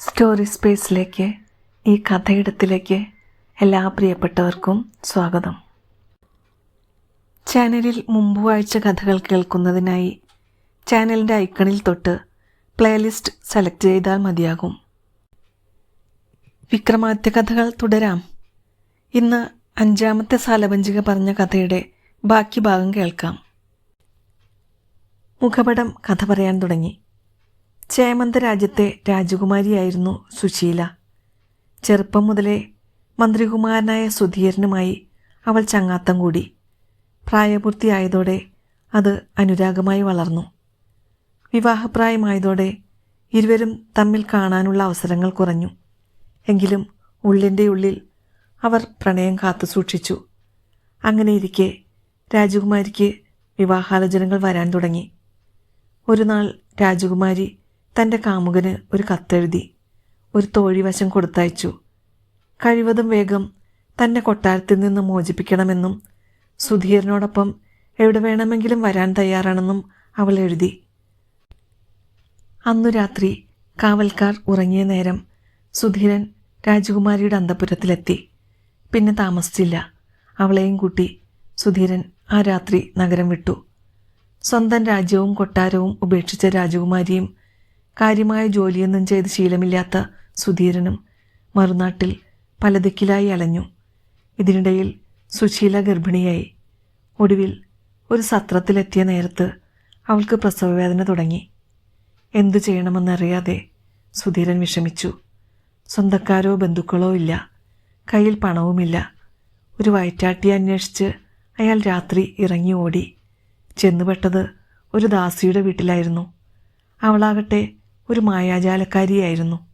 Story സ്പേസിലേക്ക് ഈ കഥയിടത്തിലേക്ക് എല്ലാ പ്രിയപ്പെട്ടവർക്കും സ്വാഗതം. ചാനലിൽ മുമ്പ് വായിച്ച കഥകൾ കേൾക്കുന്നതിനായി ചാനലിന്റെ ഐക്കണിൽ തൊട്ട് പ്ലേലിസ്റ്റ് സെലക്ട് ചെയ്താൽ മതിയാകും. വിക്രമാദിത്യ കഥകൾ തുടരാം. ഇന്ന് അഞ്ചാമത്തെ സാലപഞ്ചിക പറഞ്ഞ കഥയുടെ ബാക്കി ഭാഗം കേൾക്കാം. മുഖപടം കഥ പറയാൻ തുടങ്ങി. ചേമന്ത രാജ്യത്തെ രാജകുമാരിയായിരുന്നു സുശീല. ചെറുപ്പം മുതലേ മന്ത്രികുമാരനായ സുധീരനുമായി അവൾ ചങ്ങാത്തം കൂടി. പ്രായപൂർത്തിയായതോടെ അത് അനുരാഗമായി വളർന്നു. വിവാഹപ്രായമായതോടെ ഇരുവരും തമ്മിൽ കാണാനുള്ള അവസരങ്ങൾ കുറഞ്ഞു. എങ്കിലും ഉള്ളിന്റെ ഉള്ളിൽ അവർ പ്രണയം കാത്തു സൂക്ഷിച്ചു. അങ്ങനെയിരിക്കെ രാജകുമാരിക്ക് വിവാഹാലോചനകൾ വരാൻ തുടങ്ങി. ഒരു നാൾ രാജകുമാരി തന്റെ കാമുകന് ഒരു കത്തെഴുതി ഒരു തോഴിവശം കൊടുത്തയച്ചു. കഴിവതും വേഗം തന്നെ കൊട്ടാരത്തിൽ നിന്ന് മോചിപ്പിക്കണമെന്നും സുധീരനോടൊപ്പം എവിടെ വേണമെങ്കിലും വരാൻ തയ്യാറാണെന്നും അവൾ എഴുതി. അന്നു രാത്രി കാവൽക്കാർ ഉറങ്ങിയ നേരം സുധീരൻ രാജകുമാരിയുടെ അന്തപുരത്തിലെത്തി. പിന്നെ താമസിച്ചില്ല. അവളെയും കൂട്ടി സുധീരൻ ആ രാത്രി നഗരം വിട്ടു. സ്വന്തം രാജ്യവും കൊട്ടാരവും ഉപേക്ഷിച്ച രാജകുമാരിയും കാര്യമായ ജോലിയൊന്നും ചെയ്ത് ശീലമില്ലാത്ത സുധീരനും മറുനാട്ടിൽ പല ദിക്കിലായി അലഞ്ഞു. ഇതിനിടയിൽ സുശീല ഗർഭിണിയായി. ഒടുവിൽ ഒരു സത്രത്തിലെത്തിയ നേരത്ത് അവൾക്ക് പ്രസവവേദന തുടങ്ങി. എന്തു ചെയ്യണമെന്നറിയാതെ സുധീരൻ വിഷമിച്ചു. സ്വന്തക്കാരോ ബന്ധുക്കളോ ഇല്ല. കയ്യിൽ പണവുമില്ല. ഒരു വയറ്റാട്ടിയെ അന്വേഷിച്ച് അയാൾ രാത്രി ഇറങ്ങി ഓടി. ചെന്നുപെട്ടത് ഒരു ദാസിയുടെ വീട്ടിലായിരുന്നു. അവളാകട്ടെ ഒരു മായാജാലക്കാരിയായിരുന്നു.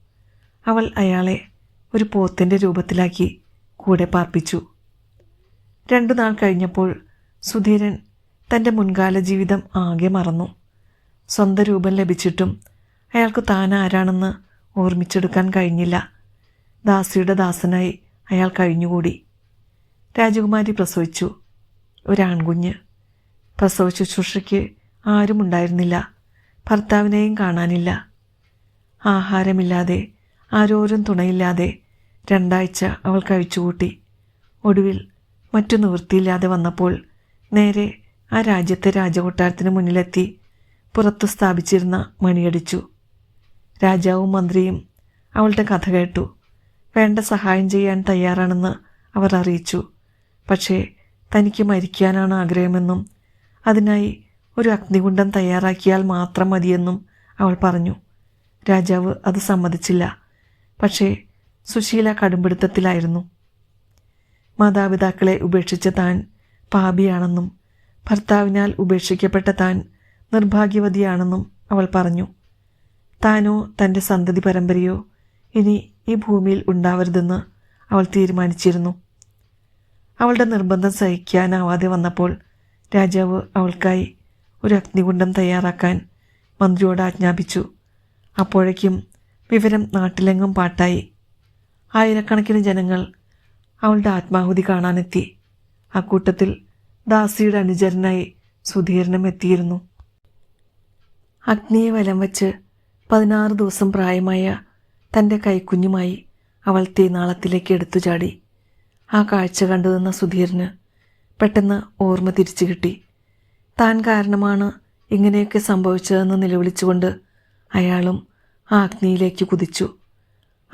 അവൾ അയാളെ ഒരു പോത്തിന്റെ രൂപത്തിലാക്കി കൂടെ പാർപ്പിച്ചു. രണ്ടു നാൾ കഴിഞ്ഞപ്പോൾ സുധീരൻ തന്റെ മുൻകാല ജീവിതം ആകെ മറന്നു. സ്വന്തം രൂപം ലഭിച്ചിട്ടും അയാൾക്ക് താൻ ആരാണെന്ന് ഓർമ്മിച്ചെടുക്കാൻ കഴിഞ്ഞില്ല. ദാസിയുടെ ദാസനായി അയാൾ കഴിഞ്ഞുകൂടി. രാജകുമാരി പ്രസവിച്ചു. ഒരാൺകുഞ്ഞ്. പ്രസവ ശുശ്രൂഷയ്ക്ക് ആരും ഉണ്ടായിരുന്നില്ല ഭർത്താവിനെയും കാണാനില്ല. ആഹാരമില്ലാതെ ആരോരും തുണയില്ലാതെ രണ്ടാഴ്ച അവൾ കഴിച്ചുകൂട്ടി. ഒടുവിൽ മറ്റു നിവൃത്തിയില്ലാതെ വന്നപ്പോൾ നേരെ ആ രാജ്യത്തെ രാജകൊട്ടാരത്തിന് മുന്നിലെത്തി പുറത്തു സ്ഥാപിച്ചിരുന്ന മണിയടിച്ചു. രാജാവും മന്ത്രിയും അവളുടെ കഥ കേട്ടു. വേണ്ട സഹായം ചെയ്യാൻ തയ്യാറാണെന്ന് അവർ അറിയിച്ചു. പക്ഷേ തനിക്ക് മരിക്കാനാണ് ആഗ്രഹമെന്നും അതിനായി ഒരു അഗ്നികുണ്ഡം തയ്യാറാക്കിയാൽ മാത്രം മതിയെന്നും അവൾ പറഞ്ഞു. രാജാവ് അത് സമ്മതിച്ചില്ല. പക്ഷേ സുശീല കടുംപിടുത്തത്തിലായിരുന്നു. മാതാപിതാക്കളെ ഉപേക്ഷിച്ച താൻ പാപിയാണെന്നും ഭർത്താവിനാൽ ഉപേക്ഷിക്കപ്പെട്ട താൻ നിർഭാഗ്യവതിയാണെന്നും അവൾ പറഞ്ഞു. താനോ തന്റെ സന്തതി പരമ്പരയോ ഇനി ഈ ഭൂമിയിൽ ഉണ്ടാവരുതെന്ന് അവൾ തീരുമാനിച്ചിരുന്നു. അവളുടെ നിർബന്ധം സഹിക്കാനാവാതെ വന്നപ്പോൾ രാജാവ് അവൾക്കായി ഒരു അഗ്നികുണ്ഡം തയ്യാറാക്കാൻ മന്ത്രിയോട് ആജ്ഞാപിച്ചു. അപ്പോഴേക്കും വിവരം നാട്ടിലെങ്ങും പാട്ടായി. ആയിരക്കണക്കിന് ജനങ്ങൾ അവളുടെ ആത്മാഹുതി കാണാനെത്തി. അക്കൂട്ടത്തിൽ ദാസിയുടെ അനുചരനായി സുധീരനും എത്തിയിരുന്നു. അഗ്നിയെ വലം വച്ച് പതിനാറ് ദിവസം പ്രായമായ തന്റെ കൈക്കുഞ്ഞുമായി അവൾ തീനാളത്തിലേക്ക് എടുത്തു ചാടി ആ കാഴ്ച കണ്ടു നിന്ന സുധീരന് പെട്ടെന്ന് ഓർമ്മ തിരിച്ചു കിട്ടി താൻ കാരണമാണ് ഇങ്ങനെയൊക്കെ സംഭവിച്ചതെന്ന് നിലവിളിച്ചുകൊണ്ട് അയാളും ആ അഗ്നിയിലേക്ക് കുതിച്ചു.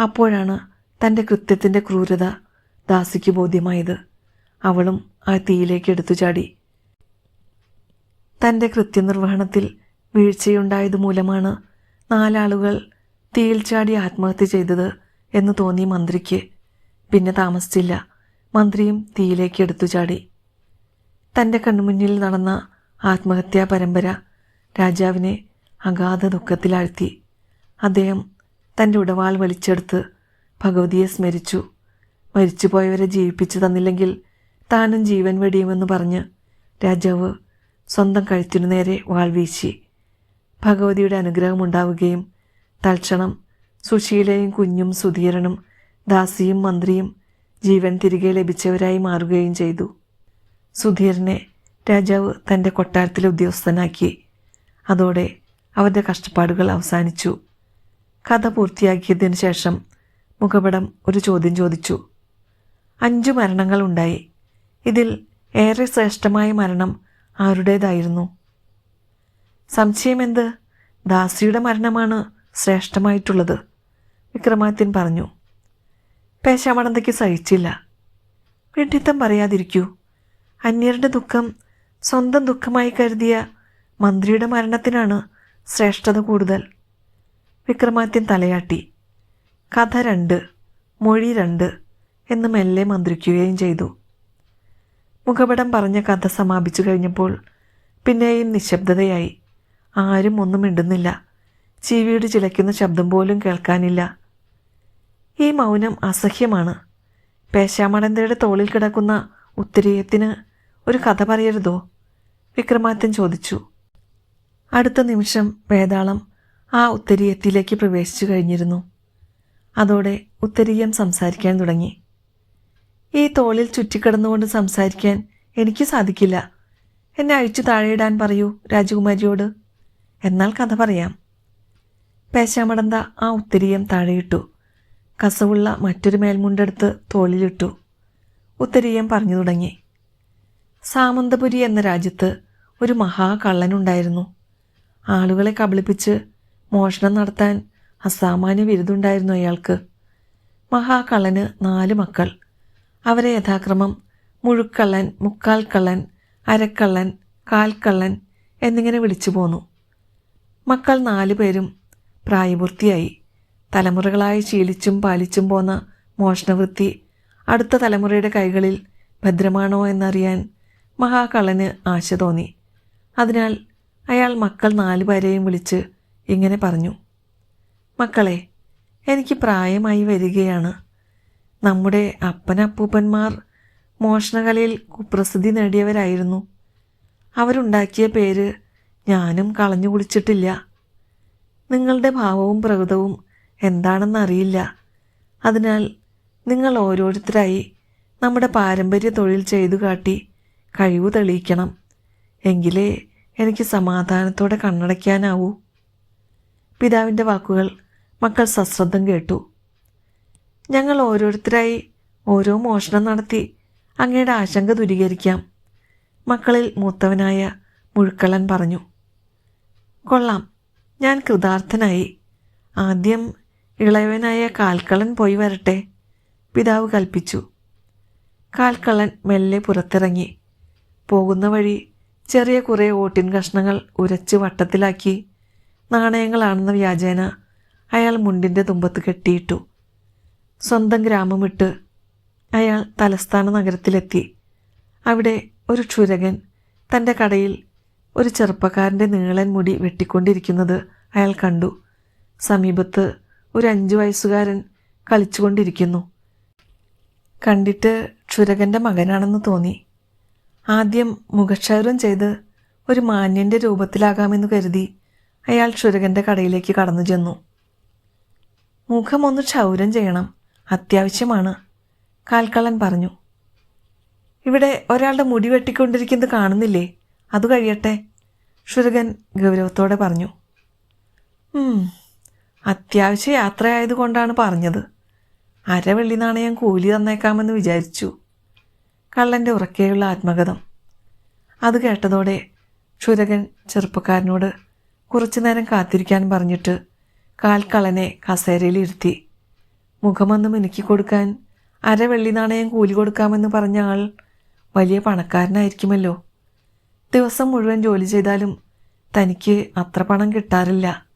അപ്പോഴാണ് തന്റെ കൃത്യത്തിന്റെ ക്രൂരത ദാസിക്ക് ബോധ്യമായത്. അവളും ആ തീയിലേക്ക് എടുത്തു ചാടി. തന്റെ കൃത്യനിർവഹണത്തിൽ വീഴ്ചയുണ്ടായത് മൂലമാണ് നാലാളുകൾ തീയിൽ ചാടി ആത്മഹത്യ ചെയ്തത് എന്ന് തോന്നി മന്ത്രിക്ക് പിന്നെ താമസിച്ചില്ല. മന്ത്രിയും തീയിലേക്ക് എടുത്തു ചാടി. തന്റെ കണ്ണുമുന്നിൽ നടന്ന ആത്മഹത്യാ പരമ്പര രാജാവിനെ അഗാധ ദുഃഖത്തിലാഴ്ത്തി. അദ്ദേഹം തന്റെ ഉടവാൾ വലിച്ചെടുത്ത് ഭഗവതിയെ സ്മരിച്ചു. മരിച്ചുപോയവരെ ജീവിപ്പിച്ചു തന്നില്ലെങ്കിൽ താനും ജീവൻ വെടിയുമെന്ന് പറഞ്ഞ് രാജാവ് സ്വന്തം കഴുത്തിനു നേരെ വാൾ വീശി. ഭഗവതിയുടെ അനുഗ്രഹമുണ്ടാവുകയും തൽക്ഷണം സുശീലയും കുഞ്ഞും സുധീരനും ദാസിയും മന്ത്രിയും ജീവൻ തിരികെ ലഭിച്ചവരായി മാറുകയും ചെയ്തു. സുധീരനെ രാജാവ് തന്റെ കൊട്ടാരത്തിലെ ഉദ്യോഗസ്ഥനാക്കി. അതോടെ അവരുടെ കഷ്ടപ്പാടുകൾ അവസാനിച്ചു. കഥ പൂർത്തിയാക്കിയതിനു ശേഷം മുഖപടം ഒരു ചോദ്യം ചോദിച്ചു. അഞ്ചു മരണങ്ങൾ ഉണ്ടായി. ഇതിൽ ഏറെ ശ്രേഷ്ഠമായ മരണം ആരുടേതായിരുന്നു? സംശയമെന്ത്? ദാസിയുടെ മരണമാണ് ശ്രേഷ്ഠമായിട്ടുള്ളത് വിക്രമാദിത്യൻ പറഞ്ഞു. പേശാമടന്തയ്ക്ക് സഹിച്ചില്ല. വിഡിത്തം പറയാതിരിക്കൂ. അന്യരുടെ ദുഃഖം സ്വന്തം ദുഃഖമായി കരുതിയ മന്ത്രിയുടെ മരണത്തിനാണ് ശ്രേഷ്ഠത കൂടുതൽ. വിക്രമാദിത്യൻ തലയാട്ടി. കഥ രണ്ട് മൊഴി രണ്ട് എന്ന് മെല്ലെ മന്ത്രിക്കുകയും ചെയ്തു. മുഖപടം പറഞ്ഞ കഥ സമാപിച്ചു കഴിഞ്ഞപ്പോൾ പിന്നെയും നിശബ്ദതയായി. ആരും ഒന്നും മിണ്ടുന്നില്ല. ചീവിയുടെ ചിലയ്ക്കുന്ന ശബ്ദം പോലും കേൾക്കാനില്ല. ഈ മൗനം അസഹ്യമാണ്. പേശാമടന്തയുടെ തോളിൽ കിടക്കുന്ന ഉത്തരീയത്തിന് ഒരു കഥ പറയരുതോ? വിക്രമാദിത്യൻ ചോദിച്ചു. അടുത്ത നിമിഷം വേതാളം ആ ഉത്തരീയത്തിലേക്ക് പ്രവേശിച്ചു കഴിഞ്ഞിരുന്നു. അതോടെ ഉത്തരീയം സംസാരിക്കാൻ തുടങ്ങി. ഈ തോളിൽ ചുറ്റിക്കിടന്നുകൊണ്ട് സംസാരിക്കാൻ എനിക്ക് സാധിക്കില്ല. എന്നെ അഴിച്ചു താഴെയിടാൻ പറയൂ രാജകുമാരിയോട്. എന്നാൽ കഥ പറയാം. പേശാമടന്ത ആ ഉത്തരീയം താഴെയിട്ടു. കസവുള്ള മറ്റൊരു മേൽമുണ്ടെടുത്ത് തോളിലിട്ടു. ഉത്തരീയം പറഞ്ഞു തുടങ്ങി. സാമന്തപുരി എന്ന രാജ്യത്ത് ഒരു മഹാകള്ളനുണ്ടായിരുന്നു ആളുകളെ കബളിപ്പിച്ച് മോഷണം നടത്താൻ അസാമാന്യ വിരുദ്ധുണ്ടായിരുന്നു അയാൾക്ക്. മഹാകള്ളന് നാല് മക്കൾ. അവരെ യഥാക്രമം മുഴുക്കള്ളൻ മുക്കാൽ കള്ളൻ അരക്കള്ളൻ കാൽക്കള്ളൻ എന്നിങ്ങനെ വിളിച്ചു പോന്നു. മക്കൾ നാലു പേരും പ്രായപൂർത്തിയായി. തലമുറകളായി ശീലിച്ചും പാലിച്ചും പോന്ന മോഷണവൃത്തി അടുത്ത തലമുറയുടെ കൈകളിൽ ഭദ്രമാണോ എന്നറിയാൻ മഹാകള്ളന് ആശ തോന്നി. അതിനാൽ അയാൾ മക്കൾ നാലുപേരെയും വിളിച്ച് ഇങ്ങനെ പറഞ്ഞു. മക്കളെ എനിക്ക് പ്രായമായി വരികയാണ്. നമ്മുടെ അപ്പനപ്പൂപ്പന്മാർ മോഷണകലയിൽ കുപ്രസിദ്ധി നേടിയവരായിരുന്നു. അവരുണ്ടാക്കിയ പേര് ഞാനും കളഞ്ഞു കുളിച്ചിട്ടില്ല. നിങ്ങളുടെ ഭാവവും പ്രകൃതവും എന്താണെന്നറിയില്ല. അതിനാൽ നിങ്ങൾ ഓരോരുത്തരായി നമ്മുടെ പാരമ്പര്യ തൊഴിൽ ചെയ്തു കാട്ടി കഴിവ് തെളിയിക്കണം. എങ്കിലേ എനിക്ക് സമാധാനത്തോടെ കണ്ണടയ്ക്കാനാവൂ. പിതാവിന്റെ വാക്കുകൾ മക്കൾ സശ്രദ്ധം കേട്ടു. ഞങ്ങൾ ഓരോരുത്തരായി ഓരോ മോഷണം നടത്തി അങ്ങയുടെ ആശങ്ക ദൂരീകരിക്കാം. മക്കളിൽ മൂത്തവനായ മുഴുക്കളൻ പറഞ്ഞു കൊള്ളാം ഞാൻ കൃതാർത്ഥനായി. ആദ്യം ഇളയവനായ കാൽക്കളൻ പോയി വരട്ടെ പിതാവ് കൽപ്പിച്ചു. കാൽക്കളൻ മെല്ലെ പുറത്തിറങ്ങി. പോകുന്ന വഴി ചെറിയ കുറേ ഓട്ടിൻ കഷ്ണങ്ങൾ ഉരച്ച് വട്ടത്തിലാക്കി നാണയങ്ങളാണെന്ന വ്യാജേന അയാൾ മുണ്ടിന്റെ തുമ്പത്ത് കെട്ടിയിട്ടു. സ്വന്തം ഗ്രാമം വിട്ട് അയാൾ തലസ്ഥാന നഗരത്തിലെത്തി. അവിടെ ഒരു ക്ഷുരകൻ തന്റെ കടയിൽ ഒരു ചെറുപ്പക്കാരന്റെ നീളൻ മുടി വെട്ടിക്കൊണ്ടിരിക്കുന്നത് അയാൾ കണ്ടു. സമീപത്ത് ഒരു അഞ്ചു വയസ്സുകാരൻ കളിച്ചുകൊണ്ടിരിക്കുന്നു. കണ്ടിട്ട് ക്ഷുരകന്റെ മകനാണെന്ന് തോന്നി. ആദ്യം മുഖക്ഷൗരം ചെയ്ത് ഒരു മാന്യന്റെ രൂപത്തിലാകാമെന്ന് കരുതി അയാൾ ക്ഷുരകന്റെ കടയിലേക്ക് കടന്നു ചെന്നു. മുഖമൊന്ന് ക്ഷൗരം ചെയ്യണം. അത്യാവശ്യമാണ് കാൽക്കള്ളൻ പറഞ്ഞു. ഇവിടെ ഒരാളുടെ മുടി വെട്ടിക്കൊണ്ടിരിക്കുന്നത് കാണുന്നില്ലേ? അത് കഴിയട്ടെ ക്ഷുരകൻ ഗൗരവത്തോടെ പറഞ്ഞു. "ഉം, അത്യാവശ്യ യാത്രയായതുകൊണ്ടാണ് പറഞ്ഞത്. അരവെള്ളി നാണയം കൂലി തന്നേക്കാമെന്ന് വിചാരിച്ചു. കള്ളന്റെ ഉറക്കെയുള്ള ആത്മകഥം. അത് കേട്ടതോടെ ക്ഷുരകൻ ചെറുപ്പക്കാരനോട് കുറച്ചു നേരം കാത്തിരിക്കാൻ പറഞ്ഞിട്ട് കാൽക്കള്ളനെ കസേരയിലിരുത്തി മുഖമൊന്ന് മിനുക്കി കൊടുക്കാൻ അരവെള്ളി നാണയം കൂലി കൊടുക്കാമെന്ന് പറഞ്ഞ ആൾ വലിയ പണക്കാരനായിരിക്കുമല്ലോ. ദിവസം മുഴുവൻ ജോലി ചെയ്താലും തനിക്ക് അത്ര പണം കിട്ടാറില്ല.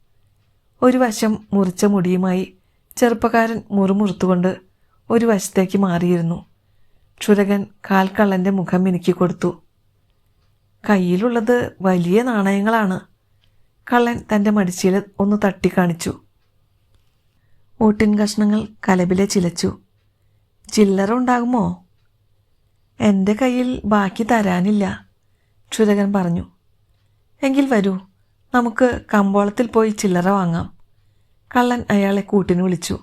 ഒരു വശം മുറിച്ച മുടിയുമായി ചെറുപ്പക്കാരൻ മുറുമുറുത്തുകൊണ്ട് ഒരു വശത്തേക്ക് മാറിയിരുന്നു. ക്ഷുരകൻ കാൽക്കള്ളന്റെ മുഖം എനിക്ക് കൊടുത്തു. കയ്യിലുള്ളത് വലിയ നാണയങ്ങളാണ്. കള്ളൻ തന്റെ മടിച്ചിൽ ഒന്ന് തട്ടിക്കാണിച്ചു. ഓട്ടിൻ കഷ്ണങ്ങൾ കലബിലെ ചിലച്ചു. ചില്ലറ ഉണ്ടാകുമോ? എന്റെ കയ്യിൽ ബാക്കി തരാനില്ല ക്ഷുരകൻ പറഞ്ഞു. എങ്കിൽ വരൂ നമുക്ക് കമ്പോളത്തിൽ പോയി ചില്ലറ വാങ്ങാം കള്ളൻ അയാളെ കൂട്ടിന് വിളിച്ചു.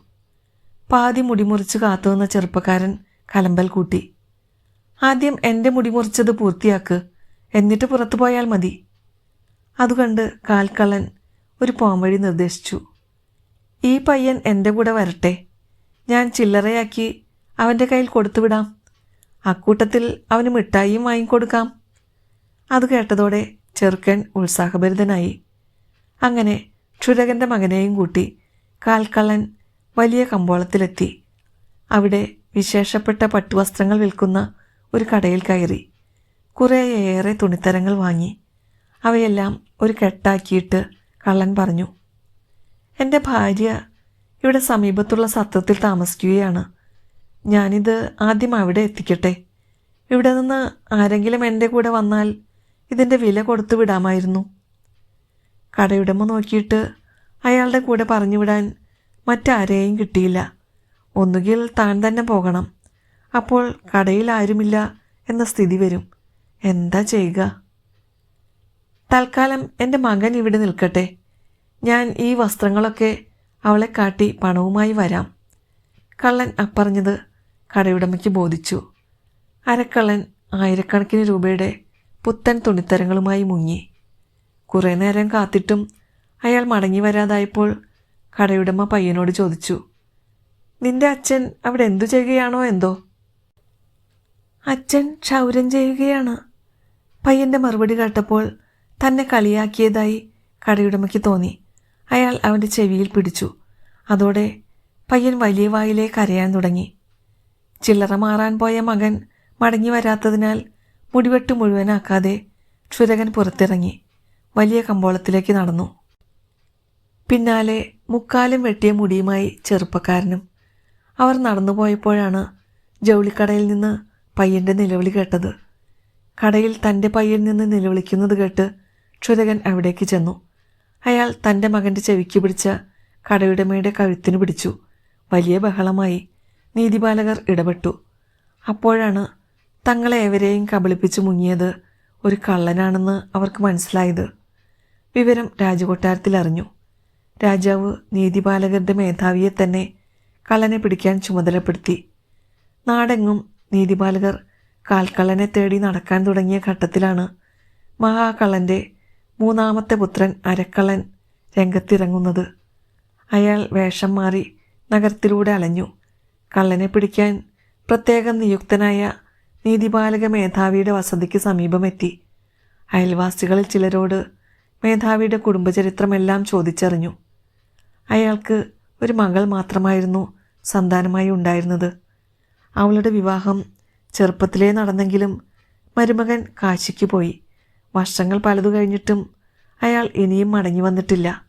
പാതി മുടിമുറിച്ച് കാത്തുനിന്ന ചെറുപ്പക്കാരൻ കലമ്പൽ കൂട്ടി. ആദ്യം എന്റെ മുടി മുറിച്ചത് പൂർത്തിയാക്ക്. എന്നിട്ട് പുറത്തു പോയാൽ മതി. അതുകണ്ട് കാൽക്കള്ളൻ ഒരു പോംവഴി നിർദ്ദേശിച്ചു. ഈ പയ്യൻ എന്റെ കൂടെ വരട്ടെ. ഞാൻ ചില്ലറയാക്കി അവന്റെ കയ്യിൽ കൊടുത്തുവിടാം അക്കൂട്ടത്തിൽ അവന് മിഠായിയും വാങ്ങിക്കൊടുക്കാം. അത് കേട്ടതോടെ ചെറുക്കൻ ഉത്സാഹഭരിതനായി. അങ്ങനെ ക്ഷുരകന്റെ മകനെയും കൂട്ടി കാൽക്കള്ളൻ വലിയ കമ്പോളത്തിലെത്തി. അവിടെ വിശേഷപ്പെട്ട പട്ടുവസ്ത്രങ്ങൾ വിൽക്കുന്ന ഒരു കടയിൽ കയറി. കുറേയേറെ തുണിത്തരങ്ങൾ വാങ്ങി. അവയെല്ലാം ഒരു കെട്ടാക്കിയിട്ട് കള്ളൻ പറഞ്ഞു എന്റെ ഭാര്യ ഇവിടെ സമീപത്തുള്ള സത്രത്തിൽ താമസിക്കുകയാണ്. ഞാനിത് ആദ്യം അവിടെ എത്തിക്കട്ടെ. ഇവിടെ നിന്ന് ആരെങ്കിലും എന്റെ കൂടെ വന്നാൽ ഇതിന്റെ വില കൊടുത്തു വിടാമായിരുന്നു. കടയുടമ നോക്കിയിട്ട് അയാളുടെ കൂടെ പറഞ്ഞു വിടാൻ മറ്റാരെയും കിട്ടിയില്ല. ഒന്നുകിൽ താൻ തന്നെ പോകണം. അപ്പോൾ കടയിൽ ആരുമില്ല എന്ന സ്ഥിതി വരും. എന്താ ചെയ്യുക? തൽക്കാലം എന്റെ മകൻ ഇവിടെ നിൽക്കട്ടെ. ഞാൻ ഈ വസ്ത്രങ്ങളൊക്കെ അവളെ കാട്ടി പണവുമായി വരാം. കള്ളൻ അപ്പറഞ്ഞത് കടയുടമയ്ക്ക് ബോധിച്ചു. അരക്കള്ളൻ ആയിരക്കണക്കിന് രൂപയുടെ പുത്തൻ തുണിത്തരങ്ങളുമായി മുങ്ങി. കുറേ നേരം കാത്തിട്ടും അയാൾ മടങ്ങി വരാതായപ്പോൾ കടയുടമ പയ്യനോട് ചോദിച്ചു നിന്റെ അച്ഛൻ അവിടെ എന്തു ചെയ്യുകയാണോ എന്തോ? അച്ഛൻ ക്ഷൗരം ചെയ്യുകയാണ്. പയ്യന്റെ മറുപടി കേട്ടപ്പോൾ തന്നെ കളിയാക്കിയതായി കടയുടമയ്ക്ക് തോന്നി. അയാൾ അവന്റെ ചെവിയിൽ പിടിച്ചു. അതോടെ പയ്യൻ വലിയ വായിലെ കരയാൻ തുടങ്ങി. ചില്ലറ മാറാൻ പോയ മകൻ മടങ്ങി വരാത്തതിനാൽ മുടിവെട്ട് മുഴുവനാക്കാതെ ക്ഷുരകൻ പുറത്തിറങ്ങി. വലിയ കമ്പോളത്തിലേക്ക് നടന്നു. പിന്നാലെ മുക്കാലും വെട്ടിയ മുടിയുമായി ചെറുപ്പക്കാരനും അവർ നടന്നു പോയപ്പോഴാണ് ജൗളിക്കടയിൽ നിന്ന് പയ്യന്റെ നിലവിളി കേട്ടത്. കടയിൽ തന്റെ പയ്യൻ നിന്ന് നിലവിളിക്കുന്നത് കേട്ട് ക്ഷുരകൻ അവിടേക്ക് ചെന്നു. അയാൾ തന്റെ മകന്റെ ചെവിക്ക് പിടിച്ച കടയുടമയുടെ കഴുത്തിന് പിടിച്ചു. വലിയ ബഹളമായി നീതിപാലകർ ഇടപെട്ടു. അപ്പോഴാണ് തങ്ങളെ ഏവരെയും കബളിപ്പിച്ച് മുങ്ങിയത് ഒരു കള്ളനാണെന്ന് അവർക്ക് മനസ്സിലായത്. വിവരം രാജകൊട്ടാരത്തിൽ അറിഞ്ഞു. രാജാവ് നീതിപാലകരുടെ മേധാവിയെ തന്നെ കള്ളനെ പിടിക്കാൻ ചുമതലപ്പെടുത്തി. നാടെങ്ങും നീതിപാലകർ കാൽക്കള്ളനെ തേടി നടക്കാൻ തുടങ്ങിയ ഘട്ടത്തിലാണ് മഹാകള്ളന്റെ മൂന്നാമത്തെ പുത്രൻ അരക്കള്ളൻ രംഗത്തിറങ്ങുന്നത്. അയാൾ വേഷം മാറി നഗരത്തിലൂടെ അലഞ്ഞു. കള്ളനെ പിടിക്കാൻ പ്രത്യേകം നിയുക്തനായ നീതിപാലക മേധാവിയുടെ വസതിക്ക് സമീപമെത്തി. അയൽവാസികളിൽ ചിലരോട് മേധാവിയുടെ കുടുംബചരിത്രമെല്ലാം ചോദിച്ചറിഞ്ഞു. അയാൾക്ക് ഒരു മകൾ മാത്രമായിരുന്നു സന്താനമായി ഉണ്ടായിരുന്നത്. അവളുടെ വിവാഹം ചെറുപ്പത്തിലേ നടന്നെങ്കിലും മരുമകൻ കാശിക്ക് പോയി. വർഷങ്ങൾ പലതു കഴിഞ്ഞിട്ടും അയാൾ ഇനിയും മടങ്ങി വന്നിട്ടില്ല.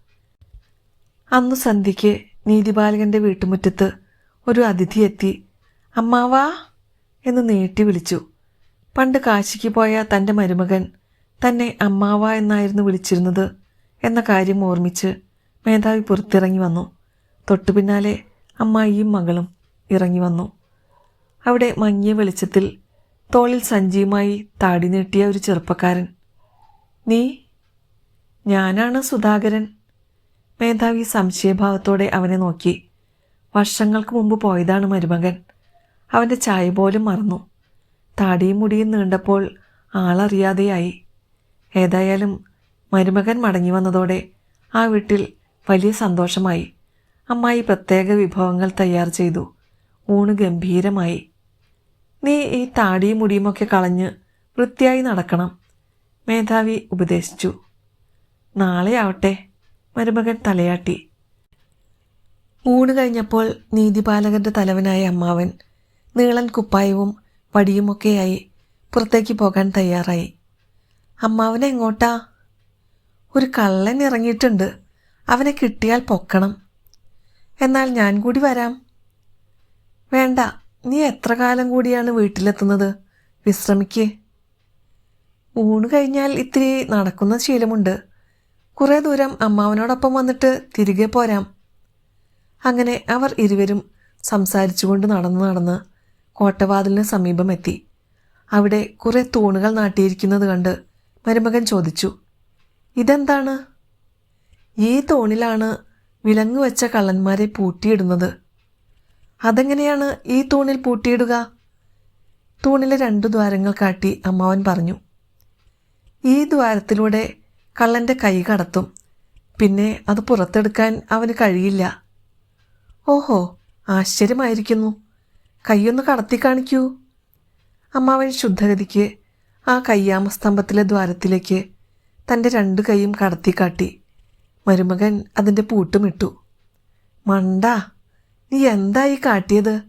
അന്ന് സന്ധ്യയ്ക്ക് നീതിപാലകന്റെ വീട്ടുമുറ്റത്ത് ഒരു അതിഥി എത്തി. അമ്മാവാ എന്ന് നീട്ടി വിളിച്ചു. പണ്ട് കാശിക്ക് പോയ തന്റെ മരുമകൻ തന്നെ അമ്മാവ എന്നായിരുന്നു വിളിച്ചിരുന്നത് എന്ന കാര്യം ഓർമ്മിച്ച് മേധാവി പുറത്തിറങ്ങി വന്നു. തൊട്ടു പിന്നാലെ അമ്മായിയും മകളും ഇറങ്ങി വന്നു. അവിടെ മങ്ങിയ വെളിച്ചത്തിൽ തോളിൽ സഞ്ചിയുമായി താടി നീട്ടിയ ഒരു ചെറുപ്പക്കാരൻ. നീ? ഞാനാണ് സുധാകരൻ. മേധാവി സംശയഭാവത്തോടെ അവനെ നോക്കി. വർഷങ്ങൾക്ക് മുമ്പ് പോയതാണ് മരുമകൻ. അവന്റെ ചായ പോലും മറന്നു. താടിയും മുടിയും നീണ്ടപ്പോൾ ആളറിയാതെയായി. ഏതായാലും മരുമകൻ മടങ്ങി വന്നതോടെ ആ വീട്ടിൽ വലിയ സന്തോഷമായി. അമ്മായി പ്രത്യേക വിഭവങ്ങൾ തയ്യാർ ചെയ്തു. ഊണ് ഗംഭീരമായി. നീ ഈ താടിയും മുടിയുമൊക്കെ കളഞ്ഞ് വൃത്തിയായി നടക്കണം മേധാവി ഉപദേശിച്ചു. നാളെ ആവട്ടെ മരുമകൻ തലയാട്ടി. ഊണ് കഴിഞ്ഞപ്പോൾ നീതിപാലകന്റെ തലവനായ അമ്മാവൻ നീളൻ കുപ്പായവും വടിയുമൊക്കെയായി പുറത്തേക്ക് പോകാൻ തയ്യാറായി. അമ്മാവനെ എങ്ങോട്ടാ? ഒരു കള്ളൻ ഇറങ്ങിയിട്ടുണ്ട് അവനെ കിട്ടിയാൽ പൊക്കണം. എന്നാൽ ഞാൻ കൂടി വരാം. വേണ്ട നീ എത്ര കാലം കൂടിയാണ് വീട്ടിലെത്തുന്നത്? വിശ്രമിക്കേ. ഊണ് കഴിഞ്ഞാൽ ഇത്തിരി നടക്കുന്ന ശീലമുണ്ട്. കുറേ ദൂരം അമ്മാവനോടൊപ്പം വന്നിട്ട് തിരികെ പോരാം. അങ്ങനെ അവർ ഇരുവരും സംസാരിച്ചുകൊണ്ട് നടന്ന് നടന്ന് കോട്ടവാതിലിന് സമീപമെത്തി. അവിടെ കുറേ തൂണുകൾ നാട്ടിയിരിക്കുന്നത് കണ്ട് മരുമകൻ ചോദിച്ചു ഇതെന്താണ്? ഈ തൂണിലാണ് വിലങ്ങു വെച്ച കള്ളന്മാരെ പൂട്ടിയിടുന്നത്. അതെങ്ങനെയാണ് ഈ തൂണിൽ പൂട്ടിയിടുക? തൂണിലെ രണ്ടു ദ്വാരങ്ങൾ കാട്ടി അമ്മാവൻ പറഞ്ഞു. ഈ ദ്വാരത്തിലൂടെ കള്ളന്റെ കൈ കടത്തും. പിന്നെ അത് പുറത്തെടുക്കാൻ അവന് കഴിയില്ല. ഓഹോ ആശ്ചര്യമായിരിക്കുന്നു. കൈയൊന്ന് കടത്തി കാണിക്കൂ. അമ്മാവൻ ശുദ്ധഗതിക്ക് ആ കയ്യാമസ്തംഭത്തിലെ ദ്വാരത്തിലേക്ക് തന്റെ രണ്ട് കൈയും കടത്തി കാട്ടി. മരുമകൻ അതിന്റെ പൂട്ടുമിട്ടു. മണ്ട നീ എന്തായി കാട്ടിയത്?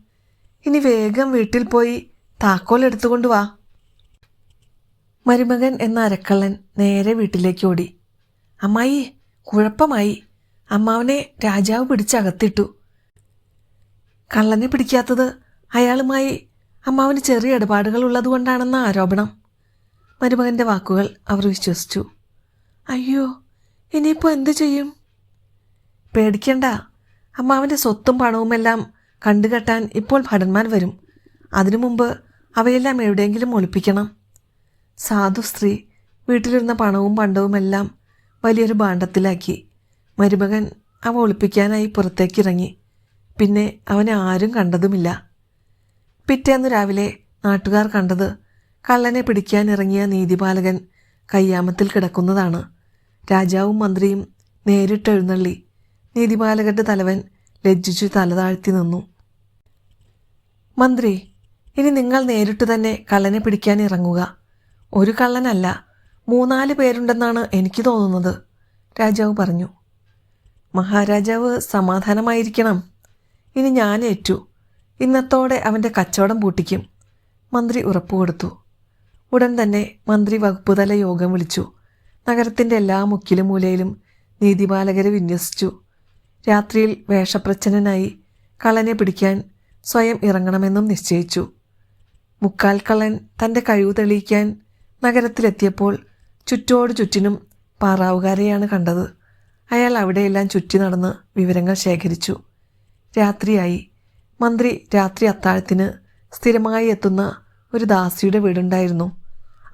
ഇനി വേഗം വീട്ടിൽ പോയി താക്കോൽ എടുത്തുകൊണ്ട് വാ. മരുമകൻ എന്ന അരക്കള്ളൻ നേരെ വീട്ടിലേക്ക് ഓടി. അമ്മായി കുഴപ്പമായി. അമ്മാവനെ രാജാവ് പിടിച്ചകത്തിട്ടു. കള്ളനെ പിടിക്കാത്തത് അയാളുമായി അമ്മാവന് ചെറിയ ഇടപാടുകൾ ഉള്ളതുകൊണ്ടാണെന്ന ആരോപണം. മരുമകന്റെ വാക്കുകൾ അവർ വിശ്വസിച്ചു. അയ്യോ ഇനിയിപ്പോൾ എന്തു ചെയ്യും? പേടിക്കണ്ട. അമ്മാവന്റെ സ്വത്തും പണവുമെല്ലാം കണ്ടുകെട്ടാൻ ഇപ്പോൾ ഭടന്മാർ വരും. അതിനു മുമ്പ് അവയെല്ലാം എവിടെയെങ്കിലും ഒളിപ്പിക്കണം. സാധു സ്ത്രീ വീട്ടിലിരുന്ന പണവും പണ്ടവുമെല്ലാം വലിയൊരു ഭാണ്ഡത്തിലാക്കി. മരുമകൻ അവ ഒളിപ്പിക്കാനായി പുറത്തേക്കിറങ്ങി. പിന്നെ അവനെ ആരും കണ്ടതുമില്ല. പിറ്റേന്ന് രാവിലെ നാട്ടുകാർ കണ്ടത് കള്ളനെ പിടിക്കാനിറങ്ങിയ നീതിപാലകൻ കയ്യാമത്തിൽ കിടക്കുന്നതാണ്. രാജാവും മന്ത്രിയും നേരിട്ടെഴുന്നള്ളി നീതിപാലകരുടെ തലവൻ ലജ്ജിച്ചു തലതാഴ്ത്തി നിന്നു. മന്ത്രി ഇനി നിങ്ങൾ നേരിട്ട് തന്നെ കള്ളനെ പിടിക്കാൻ ഇറങ്ങുക. ഒരു കള്ളനല്ല മൂന്നാൽ പേരുണ്ടെന്നാണ് എനിക്ക് തോന്നുന്നത് രാജാവ് പറഞ്ഞു. മഹാരാജാവ് സമാധാനമായിരിക്കണം. ഇനി ഞാൻ ഏറ്റു. ഇന്നത്തോടെ അവന്റെ കച്ചവടം പൂട്ടിക്കും മന്ത്രി ഉറപ്പുകൊടുത്തു. ഉടൻ തന്നെ മന്ത്രി വകുപ്പുതല യോഗം വിളിച്ചു. നഗരത്തിന്റെ എല്ലാ മുക്കിലും മൂലയിലും നീതിപാലകരെ വിന്യസിച്ചു. രാത്രിയിൽ വേഷപ്രച്ഛനായി കള്ളനെ പിടിക്കാൻ സ്വയം ഇറങ്ങണമെന്നും നിശ്ചയിച്ചു. മുക്കാൽ കള്ളൻ തന്റെ കഴിവ് തെളിയിക്കാൻ നഗരത്തിലെത്തിയപ്പോൾ ചുറ്റോട് ചുറ്റിനും പാറാവുകാരെയാണ് കണ്ടത്. അയാൾ അവിടെയെല്ലാം ചുറ്റി നടന്ന് വിവരങ്ങൾ ശേഖരിച്ചു. രാത്രിയായി. മന്ത്രി രാത്രി അത്താഴത്തിന് സ്ഥിരമായി എത്തുന്ന ഒരു ദാസിയുടെ വീടുണ്ടായിരുന്നു.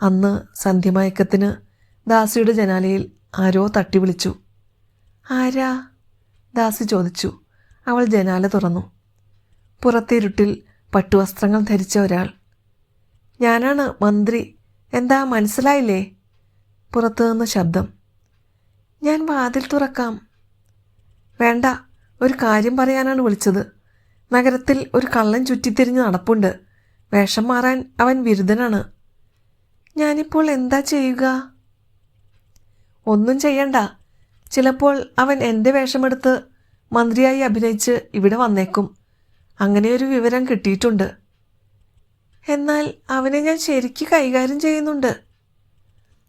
അന്ന് സന്ധ്യമയക്കത്തിന് ദാസിയുടെ ജനാലയിൽ ആരോ തട്ടി വിളിച്ചു. ആരാ? ദാസി ചോദിച്ചു. അവൾ ജനാല തുറന്നു. പുറത്തെ ഇരുട്ടിൽ പട്ടുവസ്ത്രങ്ങൾ ധരിച്ച ഒരാൾ. ഞാനാണ് മന്ത്രി. എന്താ മനസ്സിലായില്ലേ? പുറത്തുനിന്ന് ശബ്ദം. ഞാൻ വാതിൽ തുറക്കാം. വേണ്ട. ഒരു കാര്യം പറയാനാണ് വിളിച്ചത്. നഗരത്തിൽ ഒരു കള്ളൻ ചുറ്റിത്തിരിഞ്ഞ് നടപ്പുണ്ട്. വേഷം മാറാൻ അവൻ വിരുദ്ധനാണ്. ഞാനിപ്പോൾ എന്താ ചെയ്യുക? ഒന്നും ചെയ്യണ്ട. ചിലപ്പോൾ അവൻ എന്റെ വേഷമെടുത്ത് മന്ത്രിയായി അഭിനയിച്ച് ഇവിടെ വന്നേക്കും. അങ്ങനെ ഒരു വിവരം കിട്ടിയിട്ടുണ്ട്. എന്നാൽ അവനെ ഞാൻ ശരിക്ക് കൈകാര്യം ചെയ്യുന്നുണ്ട്.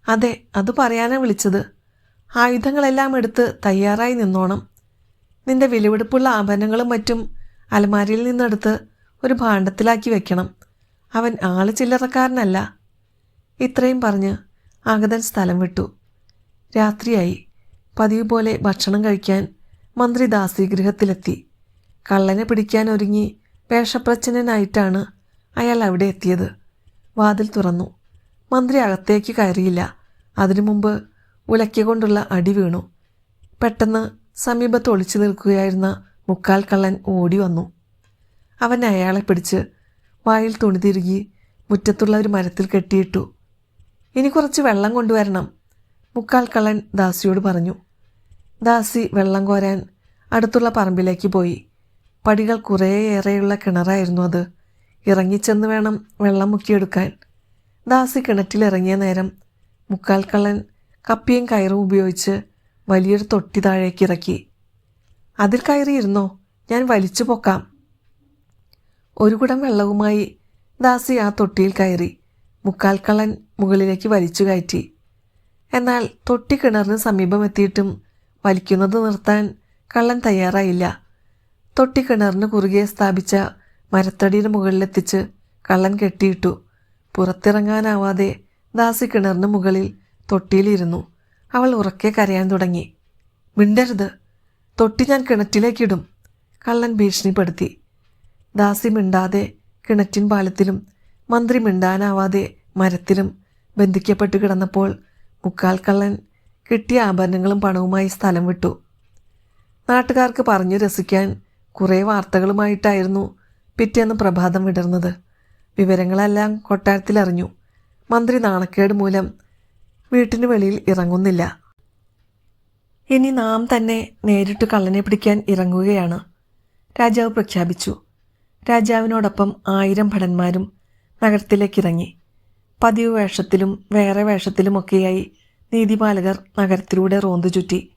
അതെ അത് പറയാനാ വിളിച്ചത്. ആയുധങ്ങളെല്ലാം എടുത്ത് തയ്യാറായി നിന്നോണം. നിന്റെ വിലപിടിപ്പുള്ള ആഭരണങ്ങളും മറ്റും അലമാരിയിൽ നിന്നെടുത്ത് ഒരു ഭാണ്ഡത്തിലാക്കി വെക്കണം. അവൻ ആൾ ചില്ലറക്കാരനല്ല. ഇത്രയും പറഞ്ഞ് ആഗതൻ സ്ഥലം വിട്ടു. രാത്രിയായി. പതിവ് പോലെ ഭക്ഷണം കഴിക്കാൻ മന്ത്രി ദാസി ഗൃഹത്തിലെത്തി. കള്ളനെ പിടിക്കാൻ ഒരുങ്ങി വേഷപ്രച്ഛന്നനായിട്ടാണ് അയാൾ അവിടെ എത്തിയത്. വാതിൽ തുറന്നു. മന്ത്രി അകത്തേക്ക് കയറിയില്ല. അതിനു മുമ്പ് ഉലക്കൊണ്ടുള്ള അടി വീണു. പെട്ടെന്ന് സമീപത്ത് ഒളിച്ചു നിൽക്കുകയായിരുന്ന മുക്കാൽ കള്ളൻ ഓടി വന്നു. അവൻ അയാളെ പിടിച്ച് വായിൽ തുണി തിരുകി മുറ്റത്തുള്ള ഒരു മരത്തിൽ കെട്ടിയിട്ടു. ഇനി കുറച്ച് വെള്ളം കൊണ്ടുവരണം. മുക്കാൽ കള്ളൻ ദാസിയോട് പറഞ്ഞു ദാസി വെള്ളം കോരാൻ അടുത്തുള്ള പറമ്പിലേക്ക് പോയി. പടികൾ കുറേയേറെയുള്ള കിണറായിരുന്നു അത്. ഇറങ്ങിച്ചെന്ന് വേണം വെള്ളം മുക്കിയെടുക്കാൻ. ദാസി കിണറ്റിലിറങ്ങിയ നേരം മുക്കാൽ കള്ളൻ കപ്പിയും കയറും ഉപയോഗിച്ച് വലിയൊരു തൊട്ടി താഴേക്ക് ഇറക്കി. അതിൽ കയറിയിരുന്നോ? ഞാൻ വലിച്ചു പൊക്കാം. ഒരു കുടം വെള്ളവുമായി ദാസി ആ തൊട്ടിയിൽ കയറി. മുക്കാൽ കള്ളൻ മുകളിലേക്ക് വലിച്ചു കയറ്റി. എന്നാൽ തൊട്ടിക്കിണറിന് സമീപം സമീപമെത്തിയിട്ടും വലിക്കുന്നത് നിർത്താൻ കള്ളൻ തയ്യാറായില്ല. തൊട്ടിക്കിണറിന് കുറുകെ സ്ഥാപിച്ച മരത്തടിയുടെ മുകളിലെത്തിച്ച് കള്ളൻ കെട്ടിയിട്ടു. പുറത്തിറങ്ങാനാവാതെ ദാസി കിണറിന് മുകളിൽ തൊട്ടിയിലിരുന്നു. അവൾ ഉറക്കെ കരയാൻ തുടങ്ങി. മിണ്ടരുത്. തൊട്ടി ഞാൻ കിണറ്റിലേക്കിടും. കള്ളൻ ഭീഷണിപ്പെടുത്തി. ദാസി മിണ്ടാതെ കിണറ്റിൻ പാലത്തിലും മന്ത്രി മിണ്ടാനാവാതെ മരത്തിലും ബന്ധിക്കപ്പെട്ട് കിടന്നപ്പോൾ മുക്കാൽ കള്ളൻ കിട്ടിയ ആഭരണങ്ങളും പണവുമായി സ്ഥലം വിട്ടു. നാട്ടുകാർക്ക് പറഞ്ഞു രസിക്കാൻ കുറേ വാർത്തകളുമായിട്ടായിരുന്നു പിറ്റേന്ന് പ്രഭാതം വിടർന്നത്. വിവരങ്ങളെല്ലാം കൊട്ടാരത്തിലറിഞ്ഞു മന്ത്രി നാണക്കേട് മൂലം വീട്ടിന് വെളിയിൽ ഇറങ്ങുന്നില്ല. ഇനി നാം തന്നെ നേരിട്ട് കള്ളനെ പിടിക്കാൻ ഇറങ്ങുകയാണ്. രാജാവ് പ്രഖ്യാപിച്ചു. രാജാവിനോടൊപ്പം ആയിരം ഭടന്മാരും നഗരത്തിലേക്കിറങ്ങി. പതിവ് വേഷത്തിലും വേറെ വേഷത്തിലുമൊക്കെയായി നീതിപാലകർ നഗരത്തിലൂടെ റോന്തു ചുറ്റി.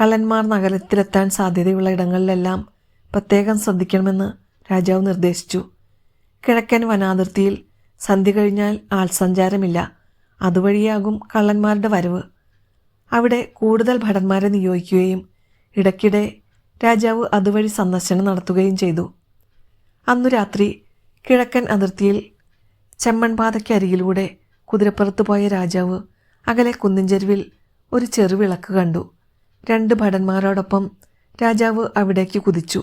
കള്ളന്മാർ നഗരത്തിലെത്താൻ സാധ്യതയുള്ള ഇടങ്ങളിലെല്ലാം പ്രത്യേകം ശ്രദ്ധിക്കണമെന്ന് രാജാവ് നിർദ്ദേശിച്ചു. കിഴക്കൻ വനാതിർത്തിയിൽ സന്ധ്യ കഴിഞ്ഞാൽ ആൾസഞ്ചാരമില്ല. അതുവഴിയാകും കള്ളന്മാരുടെ വരവ്. അവിടെ കൂടുതൽ ഭടന്മാരെ നിയോഗിക്കുകയും ഇടയ്ക്കിടെ രാജാവ് അതുവഴി സന്ദർശനം നടത്തുകയും ചെയ്തു. അന്നു രാത്രി കിഴക്കൻ അതിർത്തിയിൽ ചെമ്മൺപാതയ്ക്കരികിലൂടെ കുതിരപ്പുറത്ത് പോയ രാജാവ് അകലെ കുന്നിൻചെരുവിൽ ഒരു ചെറുവിളക്ക് കണ്ടു. രണ്ട് ഭടന്മാരോടൊപ്പം രാജാവ് അവിടേക്ക് കുതിച്ചു.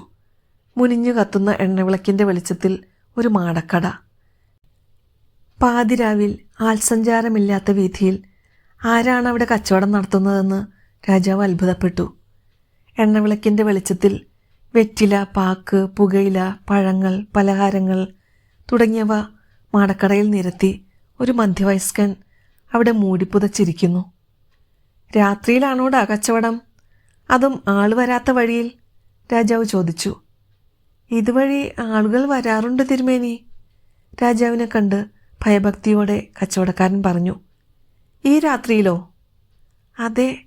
മുനിഞ്ഞു കത്തുന്ന എണ്ണവിളക്കിന്റെ വെളിച്ചത്തിൽ ഒരു മാടക്കട. പാതിരാവിൽ ആൾസഞ്ചാരമില്ലാത്ത വീഥിയിൽ ആരാണ് അവിടെ കച്ചവടം നടത്തുന്നതെന്ന് രാജാവ് അത്ഭുതപ്പെട്ടു. എണ്ണവിളക്കിന്റെ വെളിച്ചത്തിൽ വെറ്റില പാക്ക് പുകയില പഴങ്ങൾ പലഹാരങ്ങൾ തുടങ്ങിയവ മാടക്കടയിൽ നിരത്തി ഒരു മധ്യവയസ്കൻ അവിടെ മൂടിപ്പുതച്ചിരിക്കുന്നു. രാത്രിയിലാണോടാ കച്ചവടം? അതും ആൾ വരാത്ത വഴിയിൽ രാജാവ് ചോദിച്ചു. ഇതുവഴി ആളുകൾ വരാറുണ്ട് തിരുമേനി? രാജാവിനെ കണ്ട് ഭയഭക്തിയോടെ കച്ചവടക്കാരൻ പറഞ്ഞു. ഈ രാത്രിയിലോ? അതെ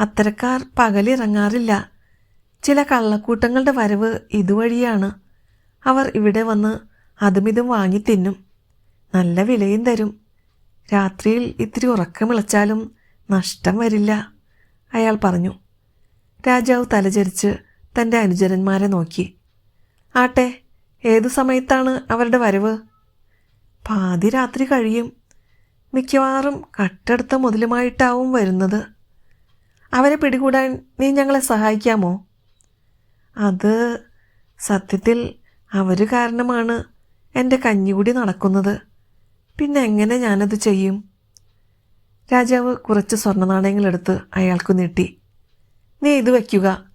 അത്തരക്കാർ പകലിറങ്ങാറില്ല. ചില കള്ളക്കൂട്ടങ്ങളുടെ വരവ് ഇതുവഴിയാണ്. അവർ ഇവിടെ വന്ന് അതുമിതും വാങ്ങി തിന്നും. നല്ല വിലയും തരും. രാത്രിയിൽ ഇത്തിരി ഉറക്കമിളച്ചാലും നഷ്ടം വരില്ല അയാൾ പറഞ്ഞു. രാജാവ് തലചരിച്ച് തന്റെ അനുചരന്മാരെ നോക്കി. ആട്ടെ ഏതു സമയത്താണ് അവരുടെ വരവ്? പാതി രാത്രി കഴിയും. മിക്കവാറും കട്ടെടുത്ത മുതലുമായിട്ടാവും വരുന്നത്. അവരെ പിടികൂടാൻ നീ ഞങ്ങളെ സഹായിക്കാമോ? അത് സത്യത്തിൽ അവർ കാരണമാണ് എന്റെ കഞ്ഞികൂടി നടക്കുന്നത്. പിന്നെ എങ്ങനെ ഞാനത് ചെയ്യും? രാജാവ് കുറച്ച് സ്വർണനാണയങ്ങൾ എടുത്ത് അയാൾക്ക് നീട്ടി. നീ ഇത് വയ്ക്കുക.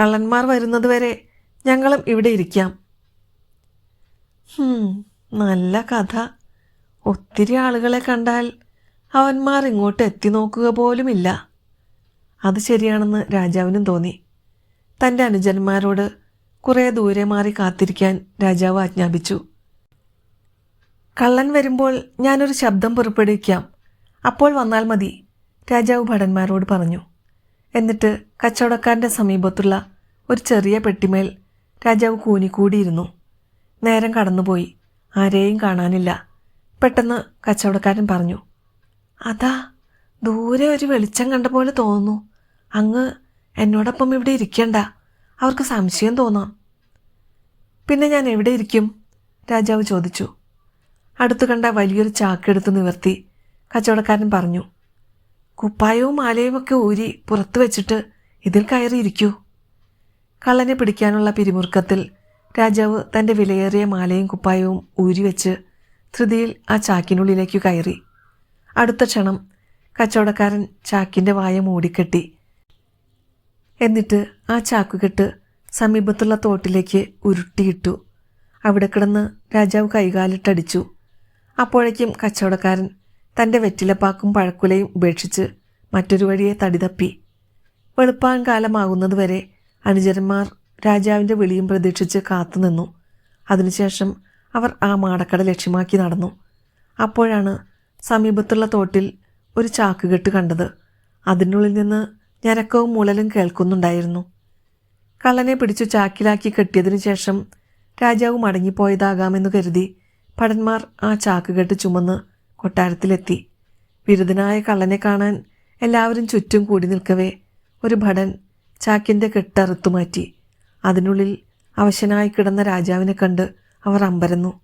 കള്ളന്മാർ വരുന്നതുവരെ ഞങ്ങളും ഇവിടെ ഇരിക്കാം. നല്ല കഥ. ഒത്തിരി ആളുകളെ കണ്ടാൽ അവന്മാർ ഇങ്ങോട്ട് എത്തി നോക്കുക പോലുമില്ല. അത് ശരിയാണെന്ന് രാജാവിനും തോന്നി. തന്റെ അനുജന്മാരോട് കുറേ ദൂരെ മാറി കാത്തിരിക്കാൻ രാജാവ് ആജ്ഞാപിച്ചു. കള്ളൻ വരുമ്പോൾ ഞാനൊരു ശബ്ദം പുറപ്പെടുവിക്കാം. അപ്പോൾ വന്നാൽ മതി രാജാവ് ഭടന്മാരോട് പറഞ്ഞു. എന്നിട്ട് കച്ചവടക്കാരന്റെ സമീപത്തുള്ള ഒരു ചെറിയ പെട്ടിമേൽ രാജാവ് കൂനിക്കൂടിയിരുന്നു. നേരം കടന്നുപോയി ആരെയും കാണാനില്ല. പെട്ടെന്ന് കച്ചവടക്കാരൻ പറഞ്ഞു അതാ ദൂരെ ഒരു വെളിച്ചം കണ്ട പോലെ തോന്നുന്നു. അങ്ങ് എന്നോടൊപ്പം ഇവിടെ ഇരിക്കണ്ട. അവർക്ക് സംശയം തോന്നാം. പിന്നെ ഞാൻ എവിടെ ഇരിക്കും? രാജാവ് ചോദിച്ചു. അടുത്തു കണ്ട വലിയൊരു ചാക്കെടുത്ത് നിവർത്തി കച്ചവടക്കാരൻ പറഞ്ഞു കുപ്പായവും മാലയും ഒക്കെ ഊരി പുറത്തു വെച്ചിട്ട് ഇതിൽ കയറിയിരിക്കൂ. കള്ളനെ പിടിക്കാനുള്ള പിരിമുറുക്കത്തിൽ രാജാവ് തന്റെ വിലയേറിയ മാലയും കുപ്പായവും ഊരി വെച്ച് ധൃതിയിൽ ആ ചാക്കിനുള്ളിലേക്ക് കയറി. അടുത്ത ക്ഷണം കച്ചവടക്കാരൻ ചാക്കിന്റെ വായ മൂടിക്കെട്ടി. എന്നിട്ട് ആ ചാക്കുകെട്ട് സമീപത്തുള്ള തോട്ടിലേക്ക് ഉരുട്ടിയിട്ടു. അവിടെ കിടന്ന് രാജാവ് കൈകാലിട്ടടിച്ചു. അപ്പോഴേക്കും കച്ചവടക്കാരൻ തന്റെ വെറ്റിലപ്പാക്കും പഴക്കുലയും ഉപേക്ഷിച്ച് മറ്റൊരു വഴിയെ തടിതപ്പി. വെളുപ്പാൻ കാലമാകുന്നതുവരെ അനുചരന്മാർ രാജാവിന്റെ വിളിയും പ്രതീക്ഷിച്ച് കാത്തുനിന്നു അതിനുശേഷം അവർ ആ മാടക്കട ലക്ഷ്യമാക്കി നടന്നു. അപ്പോഴാണ് സമീപത്തുള്ള തോട്ടിൽ ഒരു ചാക്കുകെട്ട് കണ്ടത്. അതിനുള്ളിൽ നിന്ന് ഞരക്കവും മുളലും കേൾക്കുന്നുണ്ടായിരുന്നു. കള്ളനെ പിടിച്ചു ചാക്കിലാക്കി കെട്ടിയതിനു ശേഷം രാജാവ് മടങ്ങിപ്പോയതാകാമെന്ന് കരുതി ഭടന്മാർ ആ ചാക്കുകെട്ട് ചുമന്ന് കൊട്ടാരത്തിലെത്തി. ബിരുദനായ കള്ളനെ കാണാൻ എല്ലാവരും ചുറ്റും കൂടി നിൽക്കവേ ഒരു ഭടൻ ചാക്കിന്റെ കെട്ടറുത്തു മാറ്റി. അതിനുള്ളിൽ അവശനായി കിടന്ന രാജാവിനെ കണ്ട് അവർ അമ്പരന്നു.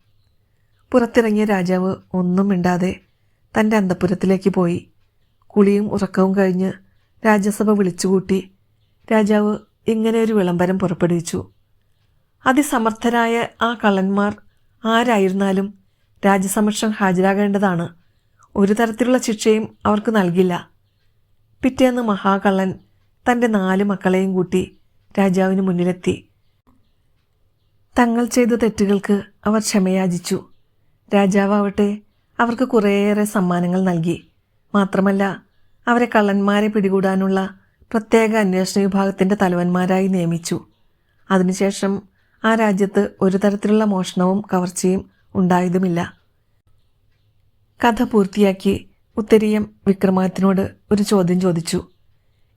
പുറത്തിറങ്ങിയ രാജാവ് ഒന്നും മിണ്ടാതെ തന്റെ അന്തപുരത്തിലേക്ക് പോയി. കുളിയും ഉറക്കവും കഴിഞ്ഞ് രാജ്യസഭ വിളിച്ചുകൂട്ടി. രാജാവ് ഇങ്ങനെ ഒരു വിളംബരം പുറപ്പെടുവിച്ചു. അതിസമർത്ഥരായ ആ കള്ളന്മാർ ആരായിരുന്നാലും രാജ്യസമക്ഷം ഹാജരാകേണ്ടതാണ്. ഒരു തരത്തിലുള്ള ശിക്ഷയും അവർക്ക് നൽകില്ല. പിറ്റേന്ന് മഹാകള്ളൻ തന്റെ നാല് മക്കളെയും കൂട്ടി രാജാവിന് മുന്നിലെത്തി. തങ്ങൾ ചെയ്ത തെറ്റുകൾക്ക് അവർ ക്ഷമയാചിച്ചു. രാജാവാവട്ടെ അവർക്ക് കുറേയേറെ സമ്മാനങ്ങൾ നൽകി. മാത്രമല്ല അവരെ കള്ളന്മാരെ പിടികൂടാനുള്ള പ്രത്യേക അന്വേഷണ വിഭാഗത്തിന്റെ തലവന്മാരായി നിയമിച്ചു. അതിനുശേഷം ആ രാജ്യത്ത് ഒരു തരത്തിലുള്ള മോഷണവും കവർച്ചയും ഉണ്ടായതുമില്ല. കഥ പൂർത്തിയാക്കി ഉത്തരീയം വിക്രമാദിത്യനോട് ഒരു ചോദ്യം ചോദിച്ചു.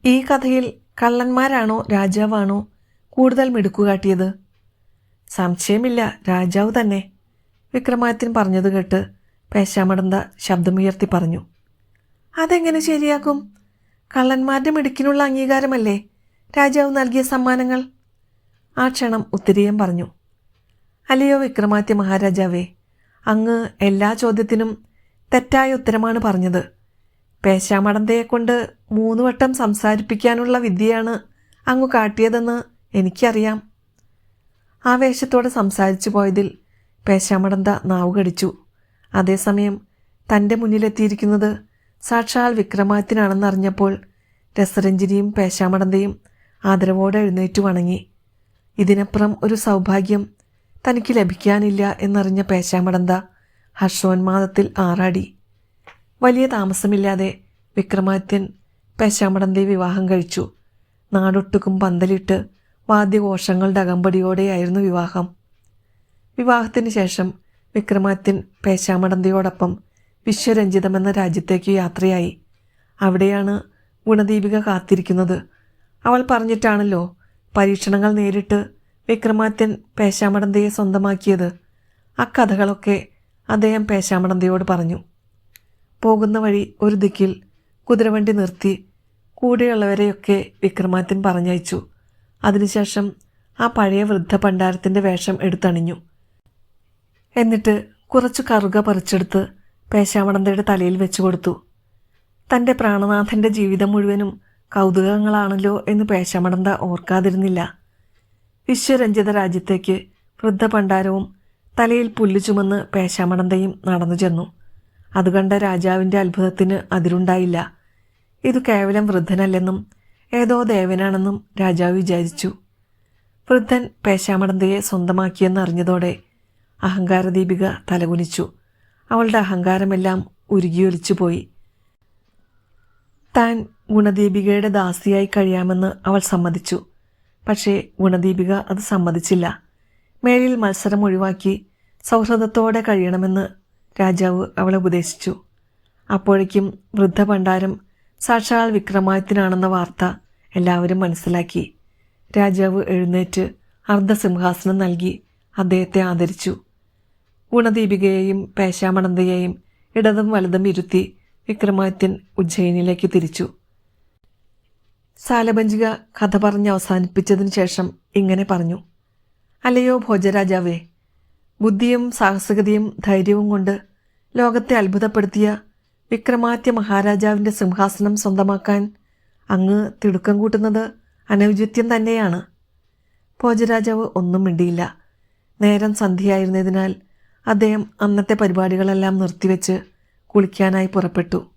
ഈ കഥയിൽ കള്ളന്മാരാണോ രാജാവാണോ കൂടുതൽ മിടുക്കുകാട്ടിയത് സംശയമില്ല രാജാവ് തന്നെ. വിക്രമാദിത്യൻ പറഞ്ഞത് കേട്ട് പേശാമടന്ത ശബ്ദമുയർത്തി പറഞ്ഞു. അതെങ്ങനെ ശരിയാക്കും? കള്ളന്മാരുടെ മിടുക്കിനുള്ള അംഗീകാരമല്ലേ? രാജാവ് നൽകിയ സമ്മാനങ്ങൾ. ആ ക്ഷണം ഉത്തരീയം പറഞ്ഞു. അല്ലയോ വിക്രമാദിത്യ മഹാരാജാവേ അങ്ങ് എല്ലാ ചോദ്യത്തിനും തെറ്റായ ഉത്തരമാണ് പറഞ്ഞത്. പേശാമടന്തയെക്കൊണ്ട് മൂന്ന് വട്ടം സംസാരിപ്പിക്കാനുള്ള വിദ്യയാണ് അങ്ങ് കാട്ടിയതെന്ന് എനിക്കറിയാം. ആവേശത്തോടെ സംസാരിച്ചു പോയതിൽ പേശാമടന്ത നാവുകടിച്ചു അതേസമയം തന്റെ മുന്നിലെത്തിയിരിക്കുന്നത് സാക്ഷാൽ വിക്രമാദിത്യനാണെന്നറിഞ്ഞപ്പോൾ രസരഞ്ജിനിയും പേശാമടന്തയും ആദരവോടെ എഴുന്നേറ്റു വണങ്ങി. ഇതിനപ്പുറം ഒരു സൗഭാഗ്യം തനിക്ക് ലഭിക്കാനില്ല എന്നറിഞ്ഞ പേശാമടന്ത ഹർഷോന്മാദത്തിൽ ആറാടി. വലിയ താമസമില്ലാതെ വിക്രമാദിത്യൻ പേശാമടന്തയെ വിവാഹം കഴിച്ചു. നാടൊട്ടുക്കും പന്തലിട്ട് വാദ്യഘോഷങ്ങളുടെ അകമ്പടിയോടെയായിരുന്നു വിവാഹം. വിവാഹത്തിന് ശേഷം വിക്രമാദിത്യൻ പേശാമടന്തയോടൊപ്പം വിശ്വരഞ്ജിതമെന്ന രാജ്യത്തേക്ക് യാത്രയായി. അവിടെയാണ് ഗുണദീപിക കാത്തിരിക്കുന്നത്. അവൾ പറഞ്ഞിട്ടാണല്ലോ പരീക്ഷണങ്ങൾ നേരിട്ട് വിക്രമാത്യൻ പേശാമടന്തയെ സ്വന്തമാക്കിയത്. അക്കഥകളൊക്കെ കഥകളൊക്കെ അദ്ദേഹം പേശാമടന്തയോട് പറഞ്ഞു. പോകുന്ന വഴി ഒരു ദിക്കിൽ കുതിരവണ്ടി നിർത്തി കൂടെയുള്ളവരെയൊക്കെ വിക്രമാത്യൻ പറഞ്ഞയച്ചു. അതിനുശേഷം ആ പഴയ വൃദ്ധ ഭണ്ഡാരത്തിന്റെ വേഷം എടുത്തണിഞ്ഞു. എന്നിട്ട് കുറച്ച് കറുക പറിച്ചെടുത്ത് പേശാമടന്തയുടെ തലയിൽ വെച്ചു കൊടുത്തു. തന്റെ പ്രാണനാഥന്റെ ജീവിതം മുഴുവനും കൗതുകങ്ങളാണല്ലോ എന്ന് പേശമടന്ത ഓർക്കാതിരുന്നില്ല. വിശ്വരഞ്ജിത രാജ്യത്തേക്ക് വൃദ്ധ ഭണ്ഡാരവും തലയിൽ പുല്ലു ചുമന്ന് പേശാമടന്തയും നടന്നു ചെന്നു. അതുകണ്ട രാജാവിന്റെ അത്ഭുതത്തിന് അതിരുണ്ടായില്ല. ഇത് കേവലം വൃദ്ധനല്ലെന്നും ഏതോ ദേവനാണെന്നും രാജാവ് വിചാരിച്ചു. വൃദ്ധൻ പേശാമടന്തയെ സ്വന്തമാക്കിയെന്നറിഞ്ഞതോടെ അഹങ്കാരദീപിക തലകുനിച്ചു. അവളുടെ അഹങ്കാരമെല്ലാം ഉരുകിയൊലിച്ചു പോയി താൻ ഗുണദീപികയുടെ ദാസിയായി കഴിയാമെന്ന് അവൾ സമ്മതിച്ചു. പക്ഷേ ഗുണദീപിക അത് സമ്മതിച്ചില്ല. മേലിൽ മത്സരം ഒഴിവാക്കി സൗഹൃദത്തോടെ കഴിയണമെന്ന് രാജാവ് അവളെ ഉപദേശിച്ചു. അപ്പോഴേക്കും വൃദ്ധ വൃദ്ധഭണ്ഡാരം സാക്ഷാൽ വിക്രമാദിത്യനാണെന്ന വാർത്ത എല്ലാവരും മനസ്സിലാക്കി. രാജാവ് എഴുന്നേറ്റ് അർദ്ധസിംഹാസനം നൽകി അദ്ദേഹത്തെ ആദരിച്ചു. ഗുണദീപികയെയും പേശാമണന്തയെയും ഇടതും വലതും ഇരുത്തി വിക്രമാദിത്യൻ ഉജ്ജയിനിലേക്ക് തിരിച്ചു. സാലഭഞ്ജിക കഥ പറഞ്ഞ് അവസാനിപ്പിച്ചതിന് ശേഷം ഇങ്ങനെ പറഞ്ഞു. അല്ലയോ ഭോജരാജാവേ ബുദ്ധിയും സാഹസികതയും ധൈര്യവും കൊണ്ട് ലോകത്തെ അത്ഭുതപ്പെടുത്തിയ വിക്രമാദ്യ മഹാരാജാവിന്റെ സിംഹാസനം സ്വന്തമാക്കാൻ അങ്ങ് തിടുക്കം കൂട്ടുന്നത് അനൗചിത്യം തന്നെയാണ്. ഭോജരാജാവ് ഒന്നും മിണ്ടിയില്ല. നേരം സന്ധ്യയായിരുന്നതിനാൽ അദ്ദേഹം അന്നത്തെ പരിപാടികളെല്ലാം നിർത്തിവെച്ച് കുളിക്കാനായി പുറപ്പെട്ടു.